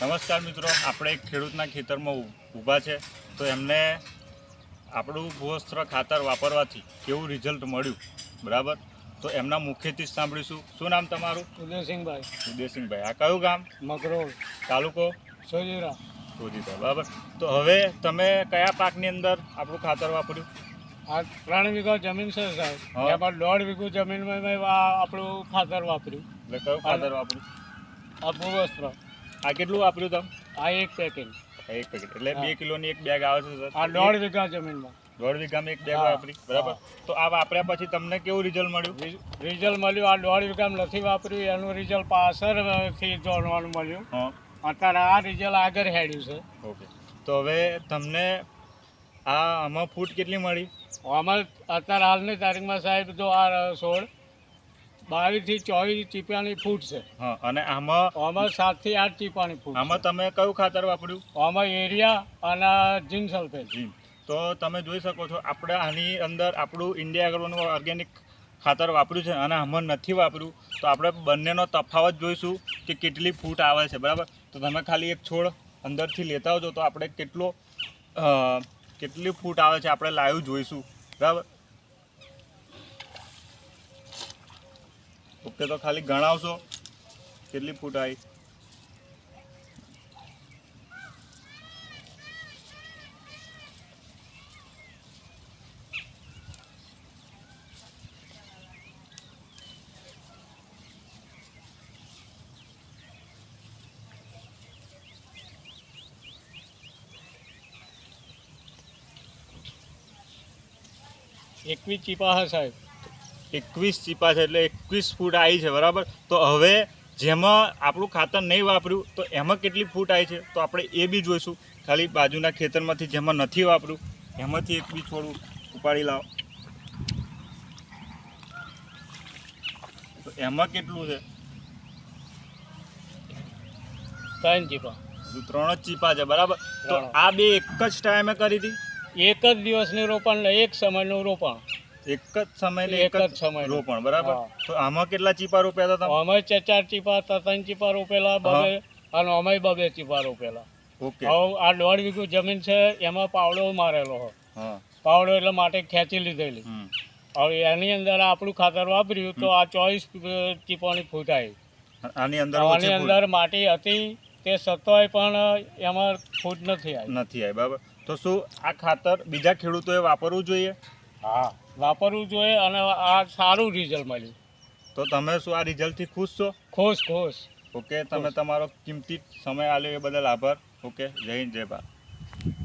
નમસ્કાર મિત્રો આપણે એક ખેડૂતના ખેતરમાં ઊભા છે. તો એમને આપણું ભૂવસ્ત્ર ખાતર વાપરવાથી કેવું રિઝલ્ટ મળ્યું? બરાબર? તો એમના મુખ્યથી જ સાંભળીશું. શું નામ તમારું? ઉદયસિંહભાઈ. ઉદયસિંહભાઈ. આ કયું ગામ? મકરોળ. તાલુકો? સોજીરા. સોજીરા બરાબર. તો હવે તમે કયા પાકની અંદર આપણું ખાતર વાપર્યું? આ ત્રણ વીઘા જમીન છે સાહેબ. એમાં દોઢ વીઘું જમીનમાં મેં આપણું ખાતર વાપર્યું. એટલે કયું ખાતર વાપર્યું? આ ભૂવસ્ત્ર. આ કેટલું વાપર્યું તમે? આ એક પેકિંગ એક પેકેટ. એટલે બે કિલોની એક બેગ આવે છે આ દોઢ વીઘા જમીનમાં. દોઢ વીઘામાં એક બેગ વાપરી. બરાબર? તો આ વાપર્યા પછી તમને કેવું રિઝલ્ટ મળ્યું? રિઝલ્ટ મળ્યું. આ દોઢ વીઘામાં નથી વાપર્યું. એનું રિઝલ્ટ પાછળથી જોડવાનું મળ્યું. અત્યારે આ રિઝલ્ટ આગળ હેડ્યું છે. ઓકે. તો હવે તમને આ આમાં ફૂટ કેટલી મળી? આમાં અત્યારે હાલની તારીખમાં સાહેબ જો આ સોળ બાવીસથી ચોવીસ ટીપાની ફૂટ છે. હા અને આમાં આમાં સાતથી આઠ ટીપાની ફૂટ આમાં તમે કયું ખાતર વાપર્યું? આમાં એરિયા અને જીન સલ્ફેટ. જીમ તો તમે જોઈ શકો છો આપણે આની અંદર આપણું ઇન્ડિયા એગ્રોનું ઓર્ગેનિક ખાતર વાપર્યું છે અને આમાં નથી વાપર્યું. તો આપણે બંનેનો તફાવત જોઈશું કે કેટલી ફૂટ આવે છે બરાબર? તો તમે ખાલી એક છોડ અંદરથી લેતા આવજો તો આપણે કેટલો કેટલી ફૂટ આવે છે આપણે લાઈવ જોઈશું બરાબર? ઓકે તો ખાલી ગણાવશો. કેટલી ફૂટ આવી એકવીસ ચીપા હા સાહેબ. એકવીસ ચીપા છે એટલે એકવીસ ફૂટ આવી છે બરાબર? તો હવે જેમાં આપણું ખાતર નહીં વાપર્યું તો એમાં કેટલી ફૂટ આવી છે? તો આપણે એ બી જોઈશું. ખાલી બાજુના ખેતરમાંથી જેમાં નથી વાપર્યું એમાંથી એક બી થોડું ઉપાડી લાવો. તો એમાં કેટલું છે? ત્રણ ચીપા. ત્રણ જ ચીપા છે બરાબર? તો આ બે એક જ ટાઈમે કરી હતી? એક જ દિવસનું રોપણ એક સમયનું રોપણ. એક જ સમયે એક જ સમય રોપણ બરાબર? તો આમાં કેટલા ચીપા રોપ્યા હતા અમે ચાર ચાર ચીપા ત્રણ ચીપા રોપેલા બબે અને અમે બબે ચીપા રોપેલા. ઓકે. આ દોઢ વીઘું જમીન છે એમાં પાવડો મારેલો પાવડો એટલે માટે ખેંચી લીધેલી. હવે એની અંદર આપણું ખાતર વાપર્યું તો આ ચોવીસ ચીપાની ફૂટ આવી આની અંદર આની અંદર માટી હતી તે સત્તોય પણ એમાં ફૂટ નથી આવી. નથી આવી બરાબર? તો શું આ ખાતર બીજા ખેડૂતોએ વાપરવું જોઈએ? હા. વાપરવું જોઈએ અને આ સારું રિઝલ્ટ મળ્યું. તો તમે શું આ રિઝલ્ટથી ખુશ છો? ખુશ ખુશ. ઓકે તમે તમારો કિંમતી સમય આપ્યો એ બદલ આભાર. ઓકે જય હિન્દ જય ભારત.